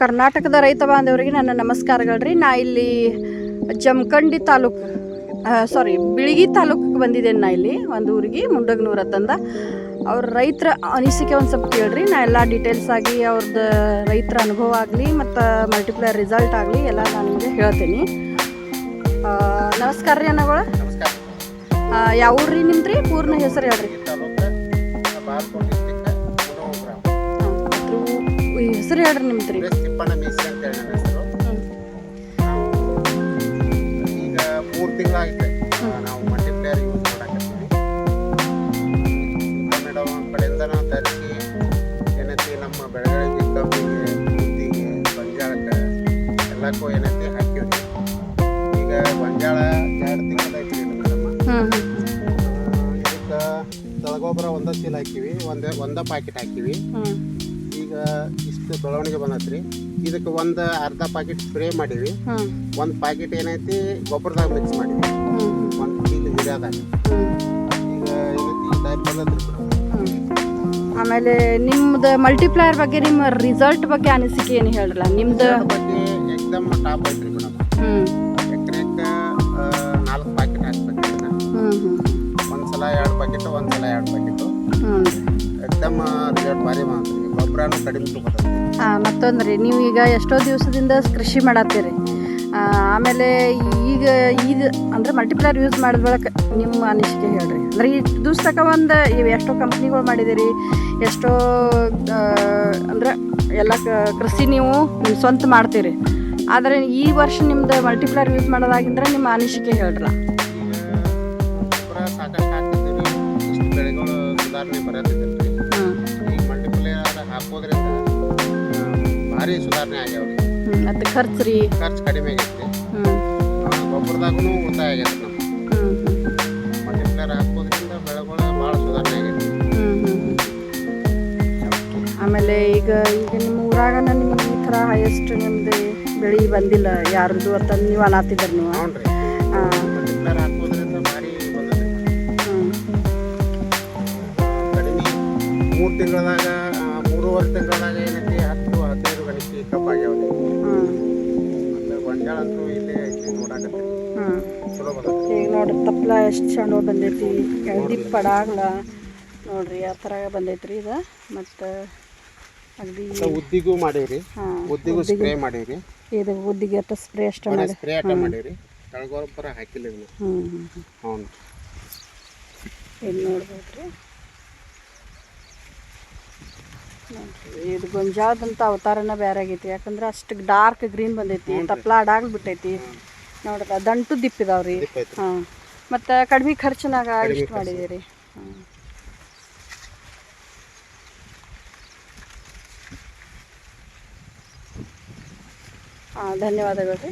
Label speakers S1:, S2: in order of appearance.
S1: ಕರ್ನಾಟಕದ ರೈತ ಬಾಂಧವರಿಗೆ ನನ್ನ ನಮಸ್ಕಾರಗಳು ರೀ ನಾ ಇಲ್ಲಿ ಜಮಖಂಡಿ ತಾಲೂಕು ಸಾರಿ ಬಿಳಿಗಿ ತಾಲೂಕಿಗೆ ಬಂದಿದ್ದೇನೆ ನಾ ಇಲ್ಲಿ ಒಂದು ಊರಿಗೆ ಮುಂಡಗ್ನೂರ ತಂದ ಅವ್ರ ರೈತರ ಅನಿಸಿಕೆ ಒಂದು ಸ್ವಲ್ಪ ಕೇಳ್ರಿ. ನಾ ಎಲ್ಲ ಡೀಟೇಲ್ಸ್ ಆಗಿ ಅವ್ರದ್ದು ರೈತರ ಅನುಭವ ಆಗಲಿ ಮತ್ತು ಮಲ್ಟಿಪ್ಲೈರ್ ರಿಸಲ್ಟ್ ಆಗಲಿ ಎಲ್ಲ ನಾನು ನಿಮಗೆ ಹೇಳ್ತೀನಿ. ನಮಸ್ಕಾರ ರೀ ಅನ್ನಗಳ ಯಾವ ಊರು ರೀ ನಿಮ್ದು ರೀ ಪೂರ್ಣ ಹೆಸರು ಹೇಳ್ರಿ. ಹೆಸರು ಹೇಳ್ರಿ ನಿಮ್ದು ರೀ
S2: ಎಸ್ ತಿಪ್ಪಣ್ಣ ಮೀಸಿ ಅಂತ ಹೇಳಿ ನನ್ನ ಹೆಸರು. ಈಗ ಮೂರು ತಿಂಗಳಾಗಿದೆ ನಾವು ಮಲ್ಟಿಪ್ಲೇಯರ್ ಯೂಸ್ ಮಾಡಾಕತ್ತೀವಿ. ಮೇಡಮ್ ಕಡೆಯಿಂದ ನಾವು ತರಿಸಿ ಏನೈತಿ ನಮ್ಮ ಬೆಳಗಾವಿ ಕಬ್ಬಿಗೆ ಉದ್ದಿಗೆ ಬಂಜಾಳಕ್ಕೆ ಎಲ್ಲಕ್ಕೂ ಏನೈತಿ ಹಾಕಿವ್ರಿ. ಈಗ ಬಂಜಾಳ ಎರಡು ತಿಂಗಳೈತಿ ಐತಿ ಮೇಡಮ್
S1: ಹ್ಞೂ
S2: ಇದಕ್ಕೆ ತಳಗೊಬ್ಬರ ಒಂದ ಚೀಲ ಹಾಕಿವಿ ಒಂದೇ ಒಂದ ಪ್ಯಾಕೆಟ್ ಹಾಕಿವಿ.
S1: ಹ್ಞೂ
S2: ಈಗ ಇಷ್ಟು ಬೆಳವಣಿಗೆ ಬಂದತ್ರಿ. ಇದಕ್ಕೆ ಒಂದು ಅರ್ಧ ಪ್ಯಾಕೆಟ್ ಸ್ಪ್ರೇ ಮಾಡೀವಿ. ಒಂದು ಪ್ಯಾಕೆಟ್ ಏನೈತಿ ಗೊಬ್ಬರದಾಗ ಮಿಕ್ಸ್ ಮಾಡಿವಿ. ಒಂದು ಚೀಲ ಹಿರಿಯಾದಾಗ ಈಗ ಏನೈತಿ ಈ ಟೈಪ್ ಬಂದತ್ರಿ
S1: ಆಮೇಲೆ ನಿಮ್ದು ಮಲ್ಟಿಪ್ಲೈಯರ್ ಬಗ್ಗೆ ನಿಮ್ಮ ರಿಸಲ್ಟ್ ಬಗ್ಗೆ ಅನಿಸಿಕೆ ಏನು ಹೇಳ್ರಲ್ಲ? ನಿಮ್ದು
S2: ಬಗ್ಗೆ ಎಕ್ಸಾಮ್ ಟಾಪ್ ಐತ್ರಿ ಮೇಡಮ್
S1: ಹ್ಞೂ
S2: ಎಕ್ದಮ್ ರಿಸಲ್ಟ್ ಭಾರಿ ಗೊಬ್ಬರನೂ ಕಡಿಮೆ ತಗೋತೈತಿ
S1: ಹಾಂ ಮತ್ತೊಂದು ರೀ ನೀವು ಈಗ ಎಷ್ಟೋ ದಿವಸದಿಂದ ಕೃಷಿ ಮಾಡತ್ತೀರಿ. ಆಮೇಲೆ ಈಗ ಈಗ ಅಂದ್ರೆ ಮಲ್ಟಿಪ್ಲೈರ್ ಯೂಸ್ ಮಾಡಿದ ಬಳಕ ನಿಮ್ಮ ಅನಿಸಿಕೆ ಹೇಳ್ರಿ. ಅಂದ್ರೆ ಈ ದಿವ್ಸ ತಕ ಒಂದು ಇವು ಎಷ್ಟೋ ಕಂಪ್ನಿಗಳು ಮಾಡಿದಿರಿ ಎಷ್ಟೋ ಅಂದ್ರೆ ಎಲ್ಲ ಕೃಷಿ ನೀವು ನಿಮ್ಮ ಸ್ವಂತ ಮಾಡ್ತೀರಿ. ಆದರೆ ಈ ವರ್ಷ ನಿಮ್ದು ಮಲ್ಟಿಪ್ಲೈರ್ ಯೂಸ್ ಮಾಡೋದಾಗಿಂದ್ರೆ ನಿಮ್ಮ ಅನಿಸಿಕೆ ಹೇಳ್ರಿ
S2: ಗೊಬ್ಬರ ಸಾಕಷ್ಟು ಹಾಕ್ತಿದ್ದೀವಿ ಇಷ್ಟು ಬೆಳೆಗಳು ಸುಧಾರಣೆ ಭಾರಿ ಸುಧಾರಣೆ ಆಗ್ಯಾವ್ರಿ.
S1: ಮತ್ತೆ ಖರ್ಚು ರೀ.
S2: ಖರ್ಚು ಕಡಿಮೆ
S1: ಆಗೈತಿ.
S2: ಗೊಬ್ಬರದಾಗೂ ಉಳಿತಾಯ ಆಗೈತೆ ನಮ್ಮ ಮಲ್ಟಿಪ್ಲೇಯರ್ ಹಾಕೋದ್ರಿಂದ ಬೆಳೆಗಳು ಭಾಳ ಸುಧಾರಣೆ ಆಗೈತಿ.
S1: ಆಮೇಲೆ ಈಗ ಈಗ ನಿಮ್ಮ ಊರಾಗ ನಿಮ್ಗೆ ಈ ಥರ ಹೈಯೆಸ್ಟ್ ನಿಮ್ದು ಬೆಳೆ ಬಂದಿಲ್ಲ ಯಾರ್ದು ಅಂತ ನೀವು ಅನ್ನತ್ತಿದ್ರಿ ನೀವು.
S2: ಹ್ಞೂ
S1: ಆ,
S2: ಮಲ್ಟಿಪ್ಲೇಯರ್ ಹಾಕೋದ್ರಿಂದ ಭಾರಿ ಬಂದದ್ರಿ ಕಡಿಮೆ ಮೂರು ತಿಂಗಳದಾಗ ಮೂರುವರೆ ತಿಂಗಳದಾಗ ಬಂದೈತಿ
S1: ಈಗ ನೋಡ್ರಿ ತಪ್ಪಲ ಎಷ್ಟು ಚಂದ ಬಂದೈತಿ ಎಳ್ದಿ ಪಡಾಗ್ಲ ನೋಡ್ರಿ ಆ ಥರ ಬಂದೈತ್ರಿ ಇದು. ಮತ್ತು ಅಗದಿ
S2: ಉದ್ದಿಗೂ ಮಾಡೀವ್ರಿ.
S1: ಹಾಂ
S2: ಉದ್ದಿಗೂ ಸ್ಪ್ರೇ ಮಾಡೀವ್ರಿ.
S1: ಇದು ಉದ್ದಿಗೆ ಅಷ್ಟ ಸ್ಪ್ರೇ ಅಷ್ಟ ಮಾಡಿ.
S2: ಸ್ಪ್ರೇ ಅಟ ಮಾಡೀವ್ರಿ. ತಳಗೊಬ್ಬರ ಹಾಕಿಲ್ಲ ಇದನ್ನ
S1: ಹ್ಞೂ ಇದು ನೋಡ್ಬೋದ್ರಿ ಇದು ಗೊಂಜಾಳದಂತ ಅವತಾರನ ಬೇರೆ ಆಗೈತಿ. ಯಾಕಂದ್ರೆ ಅಷ್ಟು ಡಾರ್ಕ್ ಗ್ರೀನ್ ಬಂದೈತಿ. ತಪ್ಪಲ ಅಡಾಗ್ಲಿ ಬಿಟ್ಟೈತಿ ನೋಡ್ರಿ ದಂಟು ದಿಪ್ ಇದಾವ್ರಿ
S2: ದಿಪ್ಪ ಐತ್ರಿ.
S1: ಹಾಂ. ಮತ್ತು ಕಡಿಮೆ ಖರ್ಚಿನಾಗ ಇಷ್ಟು ಮಾಡಿದ್ದೀರಿ ಹಾಂ. ಹಾಂ ಧನ್ಯವಾದಗಳು ರೀ.